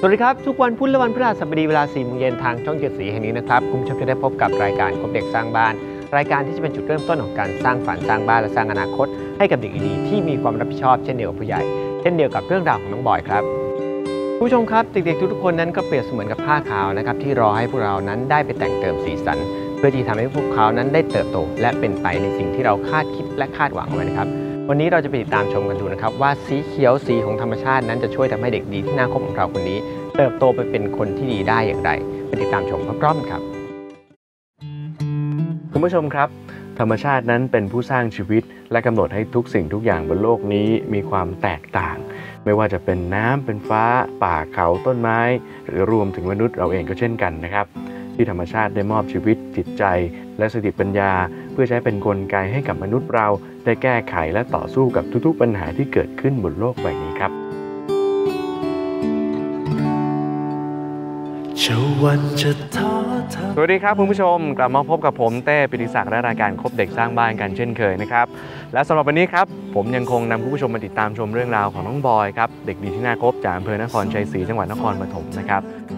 สวัสดีครับ ทุกวันพุธและวันพฤหัสบดีเวลา4โมงเย็นทางช่องเจ็ดสีแห่งนี้นะครับ คุณผู้ชมจะได้พบกับรายการคบเด็กสร้างบ้าน รายการที่จะเป็นจุดเริ่มต้นของการสร้างฝันสร้างบ้านและสร้างอนาคต ให้กับเด็กดีๆที่มีความรับผิดชอบเช่นเดียวกับผู้ใหญ่ เช่นเดียวกับเรื่องราวของน้องบอยครับผู้ชมครับเด็กๆทุกๆคนนั้นก็เปรียบเสมือนกับผ้าขาวนะครับที่รอให้พวกเรานั้นได้ไปแต่งเติมสีสัน เพื่อที่ทำให้พวกเขานั้นได้เติบโต และเป็นไปในสิ่งที่เราคาดคิดและคาดหวังไว้นะครับ วันนี้เราจะไปติดตามชมกันดูนะครับ ว่าสีเขียวสีของธรรมชาตินั้นจะช่วยทำให้เด็กดีที่น่าคบของเราคนนี้ เติบโตไปเป็นคนที่ดีได้อย่างไรไปติดตามชมพร้อมๆกันครับ คุณผู้ชมครับ ธรรมชาตินั้นเป็นผู้สร้างชีวิต และกำหนดให้ทุกสิ่งทุกอย่างบนโลกนี้มีความแตกต่าง ไม่ว่าจะเป็นน้ำเป็นฟ้า ป่าเขาต้นไม้ หรือรวมถึงมนุษย์เราเองก็เช่นกันนะครับที่ธรรมชาติได้มอบชีวิตจิตใจ และสติปัญญา เพื่อใช้เป็นกลไกให้กับมนุษย์เรา ได้แก้ไขและต่อสู้กับทุกๆปัญหาที่เกิดขึ้นบนโลกใบนี้ครับวันจะท้อทสวัสดีครับคุณผู้ชม กลับมาพบกับผมเต้ปิติศักดิ์และรายการคบเด็กสร้างบ้านกันเช่นเคยนะครับและสำหรับวันนี้ครับผมยังคงนำคุณผู้ชมมาติดตามชมเรื่องราวของน้องบอยครับเด็กดีที่น่าคบจากอำเภอนครชัยศรีจังหวัดนครปฐมนะครับถ้า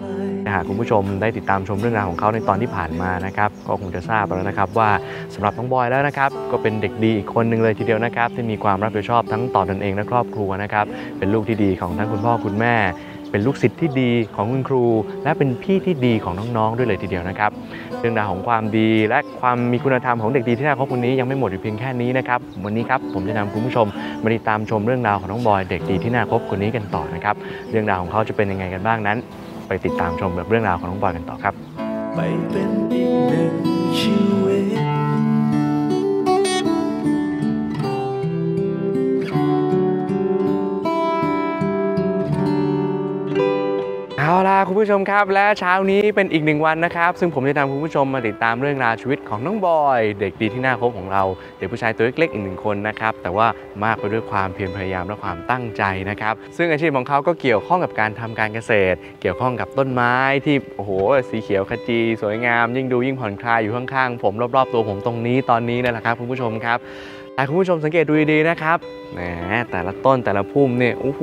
หากคุณผู้ชมได้ติดตามชมเรื่องราวของเขาในตอนที่ผ่านมานะครับ ก็คงจะทราบแล้วนะครับว่าสำหรับน้องบอยแล้วนะครับ ก็เป็นเด็กดีอีกคนหนึ่งเลยทีเดียวนะครับ ที่มีความรับผิดชอบทั้งต่อตนเองและครอบครัวนะครับ เป็นลูกที่ดีของทั้งคุณพ่อคุณแม่เป็นลูกศิษย์ที่ดีของคุณครู และเป็นพี่ที่ดีของน้องๆด้วยเลยทีเดียวนะครับ เรื่องราวของความดีและความมีคุณธรรมของเด็กดีที่น่าคบคนนี้ยังไม่หมดอยู่เพียงแค่นี้นะครับวันนี้ครับผมจะนำคุณผู้ชมมาติดตามชมเรื่องราวของน้องบอยเด็กดีที่น่าคบคนนี้กันต่อนะครับเรื่องราวของเขาจะเป็นยังไงกันบ้างนั้น ไปติดตามชมแบบเรื่องราวของน้องบอยกันต่อครับ ไปเป็นอีกหนึ่งชี ล่ะคุณผู้ชมครับ และเช้านี้เป็นอีกหนึ่งวันนะครับ ซึ่งผมจะนำคุณผู้ชมมาติดตามเรื่องราวชีวิตของน้องบอย เด็กดีที่น่าคบของเรา เด็กผู้ชายตัวเล็กๆอีกหนึ่งคนนะครับ แต่ว่ามากไปด้วยความเพียรพยายามและความตั้งใจนะครับ ซึ่งอาชีพของเขาก็เกี่ยวข้องกับการทำการเกษตร เกี่ยวข้องกับต้นไม้ที่โอ้โหสีเขียวขจี สวยงาม ยิ่งดูยิ่งผ่อนคลายอยู่ข้างๆผมรอบๆตัวผมตรงนี้ตอนนี้นั่นแหละครับคุณผู้ชมครับ แต่คุณผู้ชมสังเกตดูดีๆนะครับแหมแต่ละต้นแต่ละพุ่มเนี่ยโอ้โห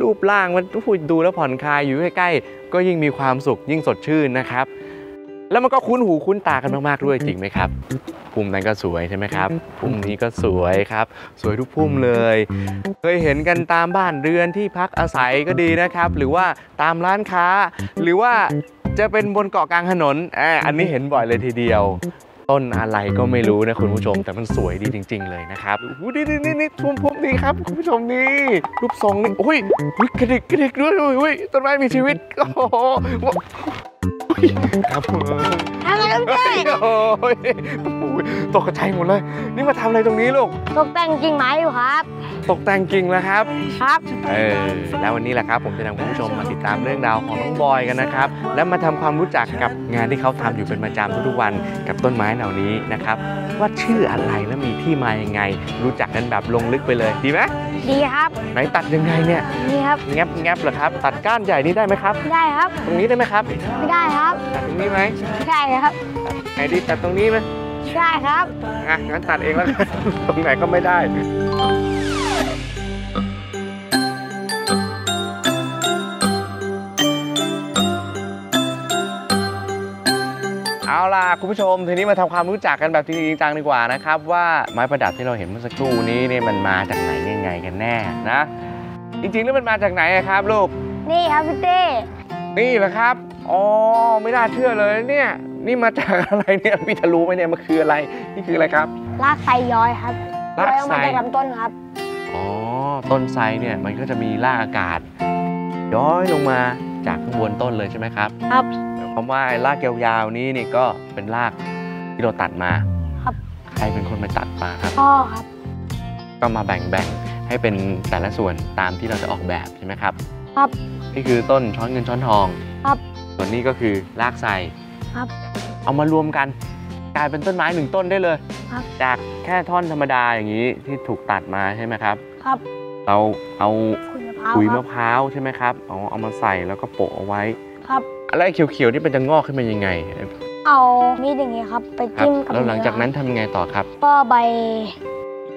รูปร่างมันดูแล้วผ่อนคลายอยู่ใกล้ๆก็ยิ่งมีความสุขยิ่งสดชื่นนะครับ แล้วมันก็คุ้นหูคุ้นตากันมากๆด้วยจริงไหมครับพุ่มนั้นก็สวยใช่ไหมครับพุ่มนี้ก็สวยครับ สวยทุกพุ่มเลย เคยเห็นกันตามบ้านเรือนที่พักอาศัยก็ดีนะครับ หรือว่าตามร้านค้า หรือว่าจะเป็นบนเกาะกลางถนนอันนี้เห็นบ่อยเลยทีเดียว ต้นอะไรก็ไม่รู้นะคุณผู้ชม แต่มันสวยดีจริง ๆ เลยนะครับอู้นี่นี่นี่นี่ทุ่มพุ่มนี่ครับคุณผู้ชมนี่รูปทรงนี่โอ้ยอุ๊ยกระดิกกระดิกด้วยโอ้ยต้นไม้มีชีวิตโอ้โหครับผมทำอะไรไม่ได้โอ้ยโอ้ยตกใจหมดเลย นี่มาทำอะไรตรงนี้ลูก ตกแต่งกิ่งไม้อยู่ครับ ตกแต่งกิ่งแล้วครับ ครับ เออ แล้ววันนี้แหละครับผมจะนำคุณผู้ชมมาติดตามเรื่องราวของน้องบอยกันนะครับ และมาทำความรู้จักกับงานที่เขาทำอยู่เป็นประจำทุกวันกับต้นไม้เหล่านี้นะครับ ว่าชื่ออะไรและมีที่มายังไง รู้จักกันแบบลงลึกไปเลยดีไหม ดีครับไหนตัดยังไงเนี่ยนี่ครับแงบแงบเหรอครับ ตัดก้านใหญ่นี้ได้ไหมครับ ได้ครับ ตรงนี้ได้ไหมครับ ไม่ได้ครับ ตัดตรงนี้ไหมไม่ได้ครับไหนดีตัดตรงนี้ไหมไม่ได้ครับอะงั้นตัดเองแล้วกันตรงไหนก็ไม่ได้ เอาล่ะคุณผู้ชมทีนี้มาทำความรู้จักกันแบบจริงๆจังๆดีกว่านะครับว่าไม้ประดับที่เราเห็นเมื่อสักครู่นี้เนี่ยมันมาจากไหนยังไงกันแน่นะ จริงๆแล้วมันมาจากไหนอะครับลูก นี่ครับพี่เต้นี่เหรอครับอ๋อไม่น่าเชื่อเลยเนี่ยนี่มาจากอะไรเนี่ยพี่จะรู้ไหมเนี่ยมันคืออะไรนี่คืออะไรครับรากไทรย้อยครับรากย้อยออกไทรมาจากลำต้นครับอ๋อต้นไทรเนี่ยมันก็จะมีรากอากาศ ย้อยลงมาจากข้างบนต้นเลยใช่ไหมครับ ครับหมาย ความว่าไอ้รากยาวๆนี้นี่ก็เป็นรากที่เราตัดมาครับ ใครเป็นคนไปตัดมาครับ พ่อครับ ก็มาแบ่งๆให้เป็นแต่ละส่วนตามที่เราจะออกแบบใช่ไหมครับ ครับ นี่คือต้นช้อนเงินช้อนทองครับ ส่วนนี้ก็คือรากไทรครับ เอามารวมกันกลายเป็นต้นไม้หนึ่งต้นได้เลย ครับ จากแค่ท่อนธรรมดาอย่างนี้ที่ถูกตัดมาใช่ไหมครับ ครับเราเอาคุยมะพร้าวขุยครัมะบพร้าวใช่ไหมครับเอาเอามาใส่แล้วก็โปะเอาไว้ ครับ อะไรเขียวๆนี่มันจะงอกขึ้นมายังไง เอามีดอย่างงี้ครับ ไปครับจิ้มกับแล้วหลังจากนั้นเอทำยังไงต่อครับ ก็ใบ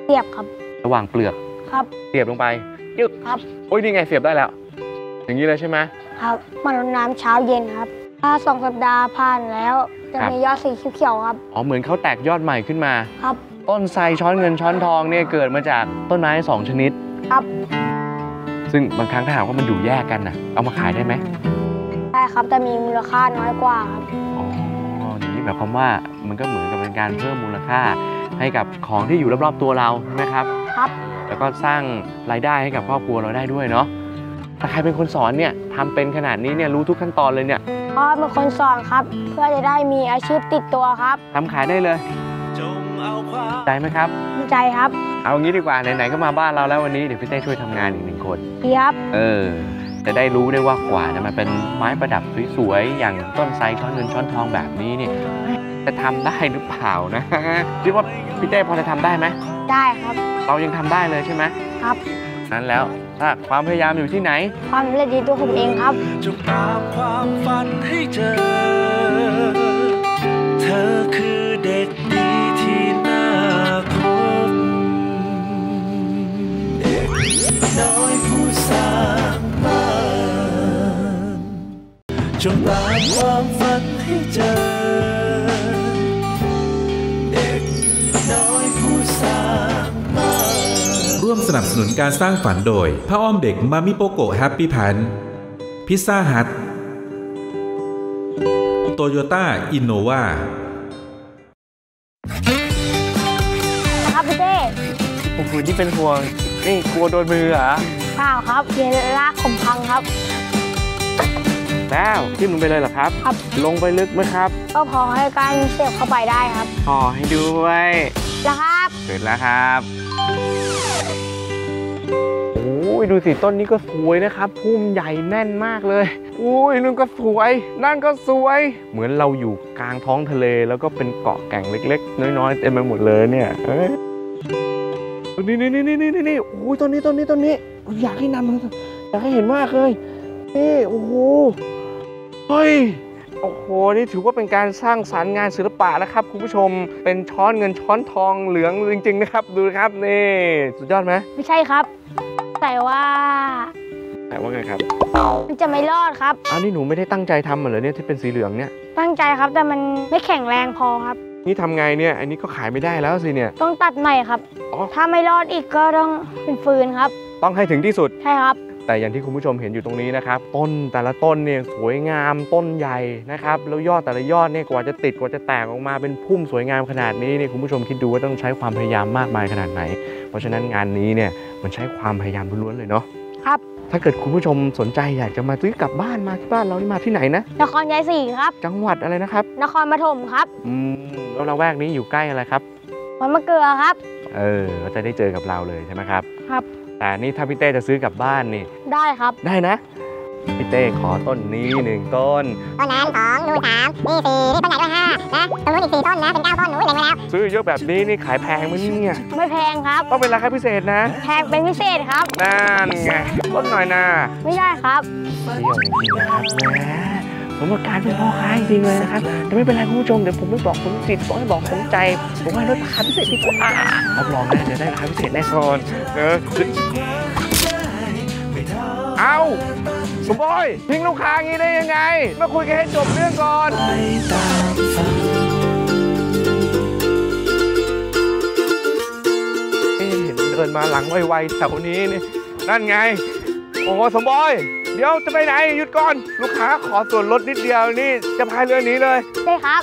เสียบครับระหว่างเปลือกครับ เสียบลงไปยึกครับ โอ้ยนี่ไงเสียบได้แล้ว อย่างนี้เลยใช่ไหม ครับมารดน้ำเช้าเย็นครับ ถ้าสองสัปดาห์ผ่านแล้ว จะครับ มียอดสีเขียวๆครับอ๋อเหมือนเขาแตกยอดใหม่ขึ้นมา ครับ ต้นไทรช้อนเงินช้อนทองเนี่ยเกิดมาจากต้นไม้สองชนิด ครับ ซึ่งบางครั้งถ้าหากว่ามันอยู่แยกกันน่ะเอามาขายได้ไหมใช่ ครับ แต่มีมูลค่าน้อยกว่าครับ อ๋ออย่างนี้หมายความว่ามันก็เหมือนกับเป็นการเพิ่มมูลค่าให้กับของที่อยู่รอบๆตัวเราใช่ไหมครับ ครับ แล้วก็สร้างรายได้ให้กับครอบครัวเราได้ด้วยเนาะแต่ใครเป็นคนสอนเนี่ยทำเป็นขนาดนี้เนี่ยรู้ทุกขั้นตอนเลยเนี่ยเพราะเป็นคนสอนครับ เพื่อจะได้มีอาชีพติดตัวครับทำขายได้เลยจงเอาความใจไหมครับดีใจครับ เอางี้ดีกว่าไหนๆก็มาบ้านเราแล้ววันนี้เดี๋ยวพี่เต้ช่วยทำงานอีกหนึ่งคนดีครับ เออ จะได้รู้ได้ว่ากว่าจะมาเป็นไม้ประดับสวยๆ อย่างต้นไทรช้อนเงินช้อนทองแบบนี้เนี่ยจะทำได้หรือเปล่านะคิดว่าพี่เต้พอจะทำได้ไหมได้ครับ เรายังทำได้เลยใช่ไหมครับนั้นแล้วถ้าความพยายามอยู่ที่ไหน ความสำเร็จดีตัวผมเองครับจงตามความฝันให้เจอ เธอคือเด็กดีที่น่าคบเด็กน้อยผู้สร้าง จงตามความฝันให้เจอ เด็กน้อยผู้สร้างบ้านร่วมสนับสนุนการสร้างฝันโดยผ้าอ้อมเด็กมามิโปโกแฮปปี้พันพิซซ่าฮัทโตโยต้าอินโนวาครับพี่เต้โอ้โหที่เป็นห่วงนี่กลัวโดนมือเหรอเปล่าครับเรียนลากผมพังครับ แล้วขึ้นลงไปเลยเหรอครับ ครับ ลงไปลึกไหมครับ ก็พอให้การเสียบเข้าไปได้ครับขอให้ด้วยแล้วครับเสร็จแล้วครับโอ้ยดูสิต้นนี้ก็สวยนะครับพุ่มใหญ่แน่นมากเลยอุ้ยนั่นก็สวย นั่นก็สวย เหมือนเราอยู่กลางท้องทะเลแล้วก็เป็นเกาะแก่งเล็ก ๆ น้อยๆเต็มไปหมดเลยเนี่ยเอ้ยนี่นี่นี่นี่นี่นี่โอ้ยต้นนี้ต้นนี้ต้นนี้อยากให้นำมาอยากให้เห็นมากเลยนี่โอ้โห เฮ้ยโอ้โห นี่ถือว่าเป็นการสร้างสรรค์งานศิลปะนะครับคุณผู้ชม เป็นช้อนเงินช้อนทองเหลืองจริง ๆ นะครับ ดูนะครับนี่สุดยอดไหมไม่ใช่ครับ แต่ว่าแต่ว่าไงครับ มันจะไม่รอดครับอ้าวนี่หนูไม่ได้ตั้งใจทำเหรอเนี่ยที่เป็นสีเหลืองเนี่ย ตั้งใจครับ แต่มันไม่แข็งแรงพอครับ นี่ทำไงเนี่ย อันนี้ก็ขายไม่ได้แล้วสิเนี่ย ต้องตัดใหม่ครับ อ๋อ ถ้าไม่รอดอีกก็ต้องเป็นฟืนครับ ต้องให้ถึงที่สุด ใช่ครับ แต่อย่างที่คุณผู้ชมเห็นอยู่ตรงนี้นะครับ ต้นแต่ละต้นเนี่ยสวยงามต้นใหญ่นะครับแล้วยอดแต่ละยอดเนี่ยกว่าจะติดกว่าจะแตกออกมาเป็นพุ่มสวยงามขนาดนี้เนี่ยคุณผู้ชมคิดดูว่าต้องใช้ความพยายามมากมายขนาดไหน เพราะฉะนั้นงานนี้เนี่ยมันใช้ความพยายามล้วนๆเลยเนาะครับ ถ้าเกิดคุณผู้ชมสนใจอยากจะมาซื้อกลับบ้านมาที่บ้านเรานี่มาที่ไหนนะนครยายศรีครับ จังหวัดอะไรนะครับนครปฐมครับอืมแล้วละแวกนี้อยู่ใกล้อะไรครับวัดมะเกลือครับ เออก็จะได้เจอกับเราเลยใช่ไหมครับ ครับ แต่นี่ถ้าพี่เต้จะซื้อกลับบ้านนี่ ได้ครับ ได้นะ พี่เต้ขอต้นนี้หนึ่งต้น ต้นนั้นสองนู่นสามนี่สี่นี่ต้นใหญ่ด้วยห้านะตรงนู้นอีกสี่ต้นนะเป็นเก้าต้นหนูเล็งไว้แล้ว ซื้อเยอะแบบนี้นี่ขายแพงไหมเนี่ยไม่แพงครับ ต้องเป็นราคาพิเศษนะ แพงเป็นพิเศษครับนั่นไงลดหน่อยนะไม่ได้ครับเที่ยวจริงๆนะครับแหม ผมว่าการเป็นพ่อค้าจริงเลยนะครับแต่ไม่เป็นไรคุณผู้ชมเดี๋ยวผมไม่บอกผมจิตบอกให้บอกผมใจผมว่าลดราคาพิเศษดีกว่ารับรองแน่จะได้ราคาพิเศษแน่นอนเออเอาสมบอยทิ้งลูกค้างี้ได้ยังไง มาคุยกันให้จบเรื่องก่อนเอ๊ะเห็นเดินมาหลังไวๆแถวนี้นี่นั่นไง โอ้โหสมบอย เดี๋ยวจะไปไหนหยุดก่อน ลูกค้าขอส่วนลดนิดเดียวนี่จะพายเรือหนีเลยได้ครับ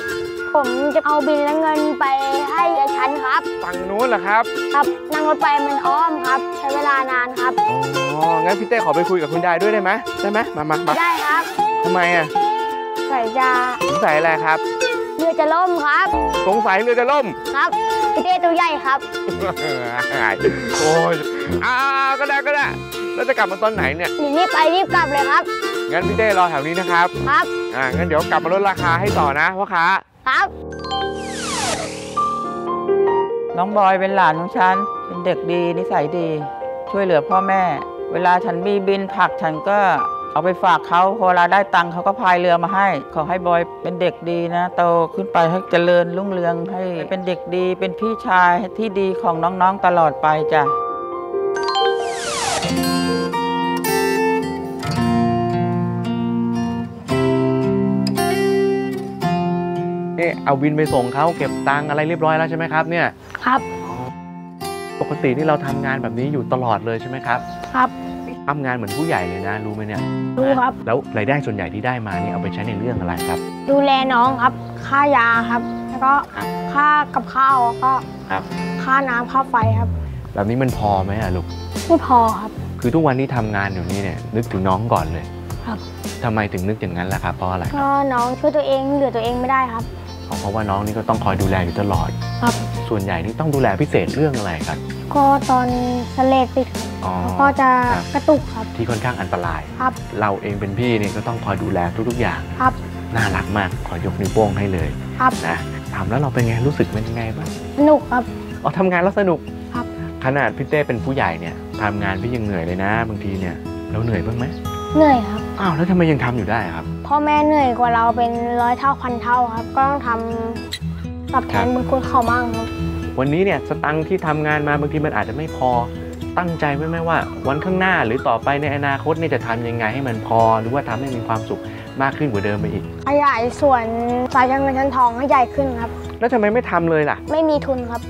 ผมจะเอาบินและเงินไปให้ยายชันครับ ฝั่งนู้นเหรอครับ ครับนั่งรถไปมันอ้อมครับ ใช้เวลานานครับอ๋องั้นพี่เต้ขอไปคุยกับคุณยายด้วยได้ไหมได้ไหมมามามาได้ครับทำไมอะใส่ยาสงสัยอะไรครับ เรือจะล่มครับ สงสัยเรือจะล่มครับพี่เต้ตัวใหญ่ครับ โอ้ยอ้าวก็ได้ก็ได้ แล้วจะกลับมาตอนไหนเนี่ยหนีรีบไปรีบกลับเลยครับ งั้นพี่เต้รอแถวนี้นะครับ ครับ อ่า งั้นเดี๋ยวกลับมาลดราคาให้ต่อนะพ่อค้า ครับ น้องบอยเป็นหลานของฉัน เป็นเด็กดีนิสัยดี ช่วยเหลือพ่อแม่ เวลาฉันมีบินผักฉันก็เอาไปฝากเขาพอเวลาได้ตังค์เขาก็พายเรือมาให้ ขอให้บอยเป็นเด็กดีนะ โตขึ้นไปให้เจริญรุ่งเรืองให้เป็นเด็กดี เป็นพี่ชายที่ดีของน้องๆตลอดไปจ้ะ เอาวินไปส่งเขาเก็บตังค์อะไรเรียบร้อยแล้วใช่ไหมครับเนี่ย ครับ ปกตินี่เราทำงานแบบนี้อยู่ตลอดเลยใช่ไหมครับครับ ทำงานเหมือนผู้ใหญ่เลยนะ รู้ไหมเนี่ยดูครับ แล้วรายได้ส่วนใหญ่ที่ได้มานี่เอาไปใช้ในเรื่องอะไรครับ ดูแลน้องครับ ค่ายาครับ แล้วก็ครับค่ากับข้าวแล้วก็ครับ ค่าน้ำค่าไฟครับแบบนี้มันพอไหมอะลูก ไม่พอครับ คือทุกวันนี้ทำงานอยู่นี่เนี่ยนึกถึงน้องก่อนเลยครับ ทำไมถึงนึกอย่างนั้นล่ะครับเพราะอะไร ก็น้องช่วยตัวเองเหลือตัวเองไม่ได้ครับ เพราะว่าน้องนี่ก็ต้องคอยดูแลอยู่ตลอด ครับ ส่วนใหญ่นี่ต้องดูแลพิเศษเรื่องอะไรครับ ก็ตอนสเลดติดอ๋อแล้วก็จะครับกระตุกครับ ที่ค่อนข้างอันตราย ครับ เราเองเป็นพี่นี่ก็ต้องคอยดูแลทุกๆอย่าง ครับ น่ารักมากขอยกนิ้วโป้งให้เลยครับ นะทำแล้วเราเป็นไงรู้สึกเป็นยังไงบ้างสนุกครับ อ๋อทำงานแล้วสนุกครับ ขนาดพี่เต้เป็นผู้ใหญ่เนี่ยทำงานพี่ยังเหนื่อยเลยนะ บางทีเนี่ยเราเหนื่อยบ้างไหม เหนื่อยครับ อ้าว แล้วทำไมยังทำอยู่ได้อะครับ พ่อแม่เหนื่อยกว่าเราเป็นร้อยเท่าพันเท่าครับ ก็ต้องทำตอบแทนบุญคุณเขามั่งครับ วันนี้เนี่ยสตังค์ที่ทำงานมาบางทีมันอาจจะไม่พอ ตั้งใจไว้ไหมว่า วันข้างหน้าหรือต่อไปในอนาคตเนี่ยจะทำยังไงให้มันพอ หรือว่าทำให้มีความสุขมากขึ้นกว่าเดิมไปอีก ขยายส่วนสายการเงินชั้นทองให้ใหญ่ขึ้นครับ แล้วทำไมไม่ทำเลยล่ะ ไม่มีทุนครับ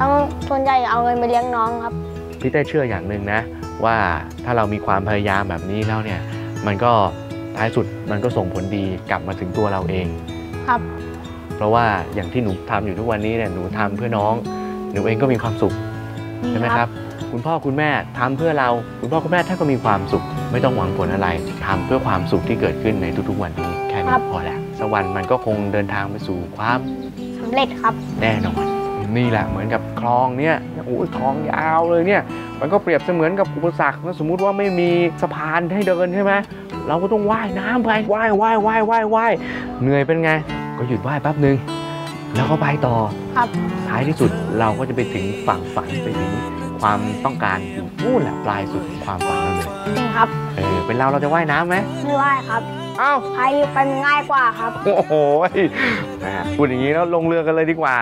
ต้องส่วนใหญ่เอาเงินไปเลี้ยงน้องครับ พี่เต้เชื่ออย่างหนึ่งนะ ว่าถ้าเรามีความพยายามแบบนี้แล้วเนี่ย มันก็ท้ายสุดมันก็ส่งผลดีกลับมาถึงตัวเราเอง ครับ เพราะว่าอย่างที่หนูทำอยู่ทุกวันนี้เนี่ยหนูทำเพื่อน้อง หนูเองก็มีความสุขใช่ไหมครับ คุณพ่อคุณแม่ทำเพื่อเรา คุณพ่อคุณแม่ถ้าก็มีความสุข ไม่ต้องหวังผลอะไรทำเพื่อความสุขที่เกิดขึ้นในทุกๆวันนี้แค่คนี้รับพอแล้วสวรรค์มันก็คงเดินทางไปสู่ความสำเร็จครับ แน่นอนนี่แหละเหมือนกับ คลองเนี่ยโอ้ยคลองยาวเลยเนี่ยมันก็เปรียบเสมือนกับอุปสรรคถ้าสมมุติว่าไม่มีสะพานให้เดินใช่ไหมเราก็ต้องว่ายน้ำไปว่ายว่ายว่ายว่ายว่ายเหนื่อยเป็นไง ก็หยุดว่ายแป๊บหนึ่งแล้วก็ไปต่อครับท้ายที่สุดเราก็จะไปถึงฝั่งฝันไปถึงความต้องการอยู่นู่นแหละปลายสุดของความฝันเราเลยจริงครับเออเป็นเราเราจะว่ายน้ำไหมไม่ว่าครับอ้าวพายไปมันง่ายกว่าครับ โอ้โหแหมพูดอย่างนี้แล้วลงเรือกันเลยดีกว่า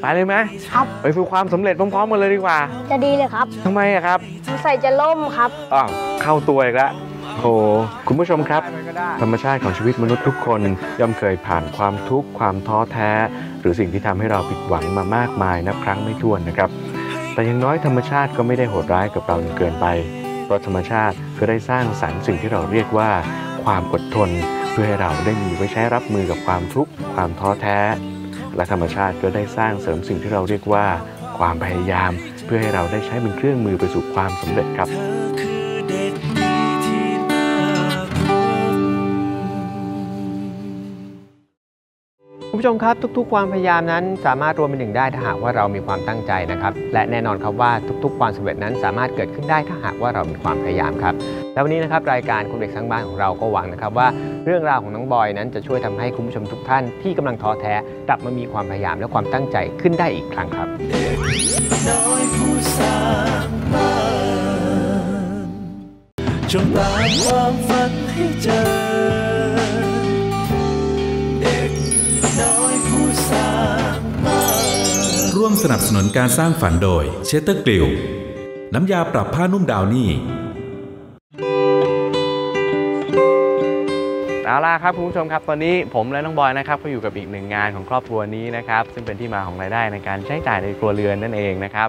ไปเลยไหมครับ ไปสู่ความสำเร็จพร้อมๆกันเลยดีกว่า จะดีเลยครับทำไมอะครับสงสัยจะล่มครับ อ้าวเข้าตัวอีกแล้วโอ้โหคุณผู้ชมครับ ธรรมชาติของชีวิตมนุษย์ทุกคนย่อมเคยผ่านความทุกข์ความท้อแท้ หรือสิ่งที่ทำให้เราผิดหวังมามากมายนับครั้งไม่ถ้วนนะครับ แต่อย่างน้อยธรรมชาติก็ไม่ได้โหดร้ายกับเราจนเกินไป เพราะธรรมชาติก็ได้สร้างสรรค์สิ่งที่เราเรียกว่า ความอดทน เพื่อให้เราได้มีไว้ใช้รับมือกับความทุกข์ความท้อแท้ และธรรมชาติก็ได้สร้างเสริมสิ่งที่เราเรียกว่า ความพยายาม เพื่อให้เราได้ใช้เป็นเครื่องมือไปสู่ความสำเร็จครับ คุณผู้ชมครับทุกๆ ความพยายามนั้นสามารถรวมเป็นหนึ่งได้ถ้าหากว่าเรามีความตั้งใจนะครับ และแน่นอนครับว่าทุกๆ ความสำเร็จนั้นสามารถเกิดขึ้นได้ถ้าหากว่าเรามีความพยายามครับแล้ววันนี้นะครับรายการคุณเด็กสร้างบ้านของเราก็หวังนะครับว่าเรื่องราวของน้องบอยนั้นจะช่วยทำให้คุณผู้ชมทุกท่านที่กำลังท้อแท้กลับมามีความพยายามและความตั้งใจขึ้นได้อีกครั้งครับจงตามความฝันให้เจอ ร่วมสนับสนุนการสร้างฝันโดยเชสเตอร์กลิวน้ำยาปรับผ้านุ่มดาวนี่ เอาล่ะครับคุณผู้ชมครับตอนนี้ผมและน้องบอยนะครับก็อยู่กับอีกหนึ่งงานของครอบครัวนี้นะครับซึ่งเป็นที่มาของรายได้ในการใช้จ่ายในครัวเรือนนั่นเองนะครับ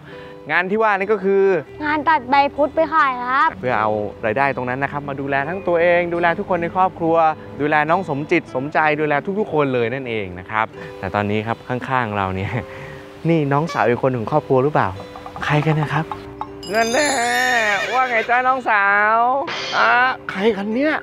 งานที่ว่านี่ก็คืองานตัดใบพุทธไปขายครับ เพื่อเอารายได้ตรงนั้นนะครับ มาดูแลทั้งตัวเอง ดูแลทุกคนในครอบครัว ดูแลน้องสมจิตสมใจ ดูแลทุกๆ คนเลยนั่นเองนะครับแต่ตอนนี้ครับข้างๆเราเนี่ย นี่น้องสาวอีกคนของครอบครัวหรือเปล่า ใครกันนะครับเงินแน่ว่าไงจ้าน้องสาวอะใครกันเนี่ย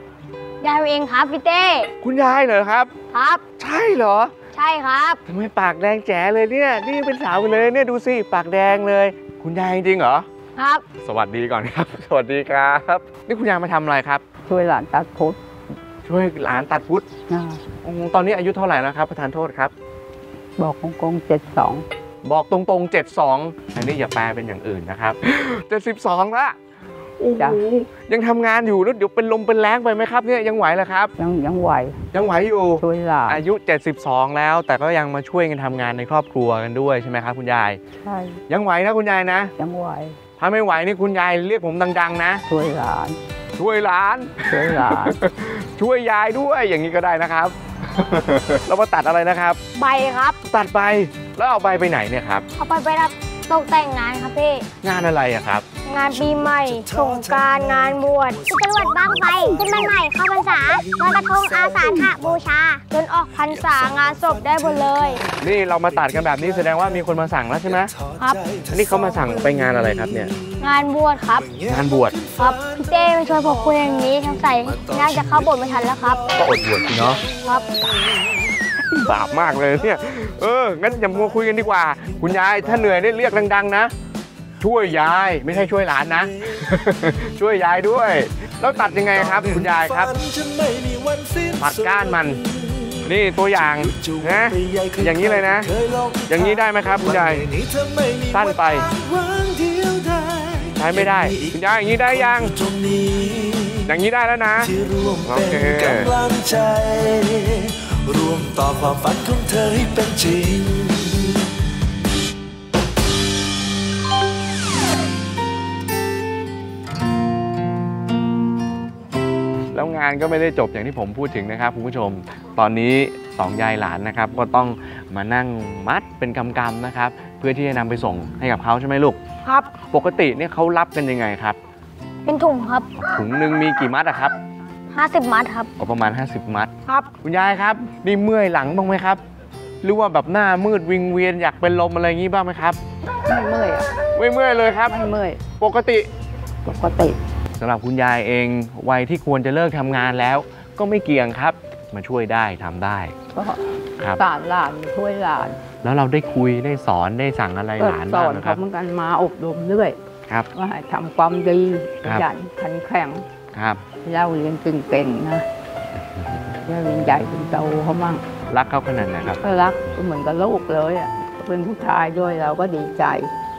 ยายเองครับพี่เต้คุณยายเหรอครับ ครับ ใช่เหรอ ใช่ครับทำไมปากแดงแจ๋เลยเนี่ยนี่ยังเป็นสาวอยู่เลยเนี่ยดูสิปากแดงเลย คุณยายจริงๆเหรอครับ สวัสดีก่อนครับ สวัสดีครับ นี่คุณยายมาทำอะไรครับ ช่วยหลานตัดพุทธช่วยหลานตัดพุทธนะอืมตอนนี้อายุเท่าไหร่แล้วครับประธานโทษครับ บอกกงกงเจ็ดสอง บอกตรงๆ 72 อันนี้อย่าแปลเป็นอย่างอื่นนะครับ 72ละโอ้โหยังทำงานอยู่แล้วเดี๋ยวเป็นลมเป็นแรงไปไหมครับเนี่ยยังไหวเหรอครับ ยังยังไหวยังไหวอยู่ ช่วยหลานอายุ 72 แล้ว แต่ก็ยังมาช่วยกันทำงานในครอบครัวกันด้วยใช่ไหมครับคุณยาย ใช่ยังไหวนะคุณยายนะ ยังไหวถ้าไม่ไหวนี่คุณยายเรียกผมดัง ๆ นะ ช่วยหลานช่วยหลาน ช่วยหลาน ช่วยยายด้วยอย่างนี้ก็ได้นะครับ เรามาตัดอะไรนะครับ ใบครับ ตัดใบ แล้วเอาใบไปไหนเนี่ยครับ เอาไปไปรับตกแต่งงานครับพี่ งานอะไรอะครับ งานปีใหม่สงกรารงานบวชจรวดบ้างไฟขึ้นบ้านใหม่เข้าพรรษาลอยกระทงอาสาฬหบูชา จนออกพรรษางานศพได้หมดเลย นี่เรามาตัดกันแบบนี้แสดงว่ามีคนมาสั่งแล้วใช่ไหมครับอันนี้เขามาสั่งไปงานอะไรครับเนี่ย งานบวชครับ งานบวชครับพี่เต้มาชวนผมคุยอย่างนี้ทั้งใส่น่าจะเข้าบทไม่ทันแล้วครับ ก็อดบวชสิเนาะครับบาปมากเลยเนี่ย เออ งั้นอย่ามัวคุยกันดีกว่า คุณยายถ้าเหนื่อยได้เรียกดัง ๆ นะ ช่วยยายไม่ใช่ช่วยหลานนะ ช่วยยายด้วย แล้วตัดยังไงครับ คุณยายครับผัดก้านมัน นี่ตัวอย่างนะอย่างนี้เลยนะ อย่างนี้ได้ไหมครับ คุณยายสั้นไปใช้ไม่ได้ คุณยายอย่างนี้ได้ยังอย่างนี้ได้แล้วนะโอเค ร่วมต่อความฝันของเธอให้เป็นจริงแล้วงานก็ไม่ได้จบอย่างที่ผมพูดถึงนะครับคุณผู้ชม ตอนนี้สองยายหลานนะครับ ก็ต้องมานั่งมัดเป็นกำๆนะครับ เพื่อที่จะนำไปส่งให้กับเขาใช่ไหมลูก ครับ ปกติเนี่ยเขารับกันยังไงครับ เป็นถุงครับ ถุงหนึ่งมีกี่มัดอะครับ 50 มัดครับก็ประมาณ 50 มัด ครับ คุณยายครับ นี่เมื่อยหลังบ้างไหมครับ หรือว่าแบบหน้ามืดวิงเวียนอยากเป็นลมอะไรอย่างนี้บ้างไหมครับ ไม่เมื่อยอะไม่เมื่อยเลยครับ ไม่เมื่อย ปกติ ปกติสำหรับคุณยายเองวัยที่ควรจะเลิกทำงานแล้ว ก็ไม่เกี่ยงครับ มาช่วยได้ทำได้ ก็ครับสารหลานช่วยหลานแล้วเราได้คุยได้สอนได้สั่งอะไรเออหลานสบ้าองนนะคเขารับ เหมือนกันมาอบรมเรื่อยครับ ว่าให้ทำความดีขครับ ยันขันแข็งครับ เล่าเรียนเก่งๆนะเล่าเรียนใหญ่เป็นโตเขามั่งรักเขาขนาดไหนครับก็รักก็เหมือนกับลูกเลยอะเป็นผู้ชายด้วยเราก็ดีใจ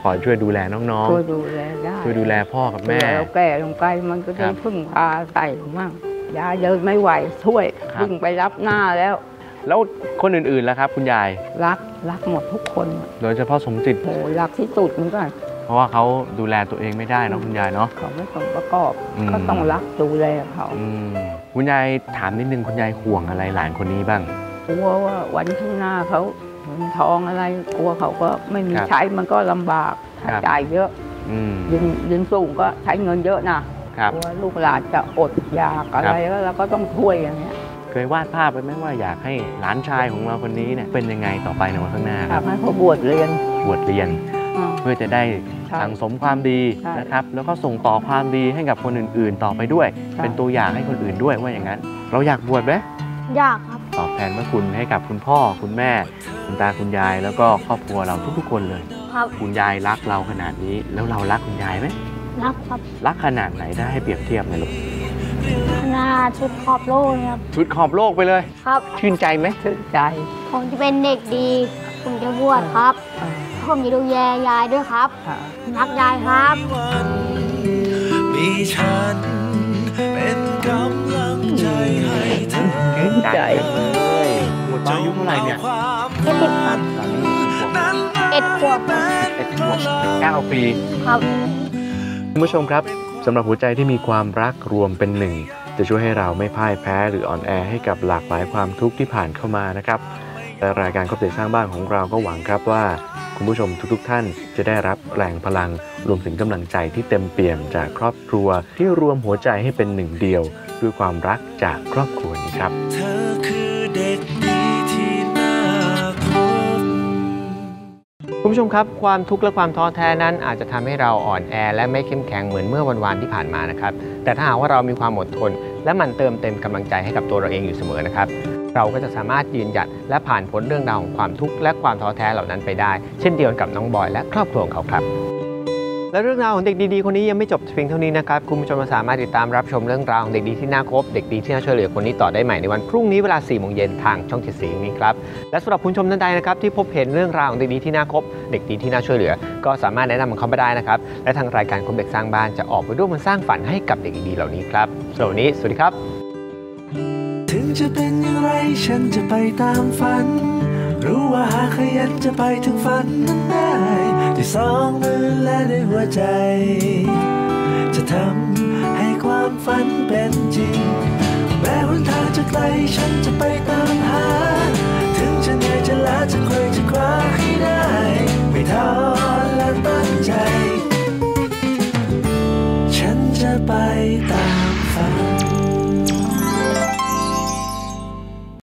ขอช่วยดูแลน้องช่วยดูแลได้ๆช่วยดูแลพ่อกับแม่เราแก่ลงไปมันก็ครัได้บพึ่งพาใส่มั่งยายเดินไม่ไหวช่วยครับวิ่งไปรับหน้าแล้ว แล้วคนอื่นๆล่ะครับ คุณยายรักรักหมดทุกคนอะโดยเฉพาะสมจิตโหรักที่สุดเหมือนกันเพ ราะว่าเขาดูแลตัวเองไม่ได้เนาะคุณยายเนาะเขาไม่สมประกอบอืมก็ต้องรักดูแลเขาอืมคุณยายถามนิดนึงคุณยายห่วงอะไรหลานคนนี้บ้างกลัวว่าวันข้างหน้าเขาเงินทองอะไรกลัวเขาก็ไม่มีครับใช้มันก็ลำบากถ้าครับจ่ายเยอะอืมยืนยืนสูงก็ใช้เงินเยอะนะครับกลัวลูกหลานจะอดอยากอะไรก็เราก็ต้องช่วยอย่างเงี้ยเคยวาดภาพไปไหมว่าอยากให้หลานชายของเราคนนี้เนี่ยเป็นยังไงต่อไปในวันข้างหน้าคทำรับให้เขาบวชเรียนบวชเรียนอ่า เพื่อจะได้ใช่สั่งสมความดีใช่นะครับ แล้วก็ส่งต่อความดีให้กับคนอื่น ๆ ต่อไปด้วยใช่เป็นตัวอย่างให้คนอื่นด้วยว่าอย่างนั้น เราอยากบวชไหมอยากครับตอบแทนพระคุณให้กับคุณพ่อคุณแม่ คุณตาคุณยายแล้วก็ครอบครัวเราทุกๆคนเลยครับคุณยายรักเราขนาดนี้ แล้วเรารักคุณยายไหมรักครับรักขนาดไหนได้ให้เปรียบเทียบหน่อยลูกห น้าชุดขอบโลกเลยครับชุดขอบโลกไปเลย ครับ ชื่นใจไหมชื่นใจ ผมจะเป็นเด็กดี ผมจะบวชครับอ่าผมจะดูแลยายด้วยครับอ่ารักยายครับ มีฉันเป็นกำลังใจให้เธอชื่นใจเลยหมดตอนอายุเท่าไหร่เนี่ยยี่สิบครับตอนนี้ขวบเอ็ดขวบเอ็ดขวบเก้าปี ครับ คุณผู้ชมครับสำหรับหัวใจที่มีความรักรวมเป็นหนึ่ง จะช่วยให้เราไม่พ่ายแพ้หรืออ่อนแอให้กับหลากหลายความทุกข์ที่ผ่านเข้ามานะครับและรายการครอบเด็กสร้างบ้านของเราก็หวังครับว่า คุณผู้ชมทุกๆ ท่านจะได้รับแรงพลังรวมถึงกำลังใจที่เต็มเปี่ยมจากครอบครัว ที่รวมหัวใจให้เป็นหนึ่งเดียว ด้วยความรักจากครอบครัวนี้ครับเธอคือเด็กดีที่น่าคบคุณผู้ชมครับ ความทุกข์และความท้อแท้นั้นอาจจะทำให้เราอ่อนแอและไม่เข้มแข็งเหมือนเมื่อวันวานที่ผ่านมานะครับแต่ถ้าหากว่าเรามีความอดทน และมันเติมเต็มกำลังใจให้กับตัวเราเองอยู่เสมอนะครับ เราก็จะสามารถยืนหยัดและผ่านพ้นเรื่องราวของความทุกข์และความท้อแท้เหล่านั้นไปได้ เช่นเดียวกับน้องบอยและครอบครัวของเขาครับ และเรื่องราวของเด็กดีๆคนนี้ยังไม่จบเพียงเท่านี้นะครับ คุณผู้ชมสามารถติดตามรับชมเรื่องราวของเด็กดีที่น่าคบเด็กดีที่น่าช่วยเหลือคนนี้ต่อได้ใหม่ในวันพรุ่งนี้เวลา4โมงเย็นทางช่องเจ็ดสีนี้ครับ และสำหรับคุณผู้ชมท่านใดนะครับที่พบเห็นเรื่องราวของเด็กดีที่น่าคบเด็กดีที่น่าช่วยเหลือ ก็สามารถแนะนำมันเข้ามาได้นะครับ และทางรายการคบเด็กสร้างบ้านจะออกไปร่วมกันสร้างฝันให้กับเด็กดีๆเหล่านี้ครับสำหรับวันนี้สวัสดีครับ ถึงจะเป็นอย่างไรฉันจะไปตามฝัน รู้ว่าหากขยันจะไปถึงฝันนั้นได้ด้วยสองมือและด้วยหัวใจ จะทำให้ความฝันเป็นจริง แม้หนทางจะไกลฉันจะไปตามหา ถึงจะเหนื่อยจะล้าจะเคยจะคว้าให้ได้ ไม่ท้อและตั้งใจ ฉันจะไปตามฝัน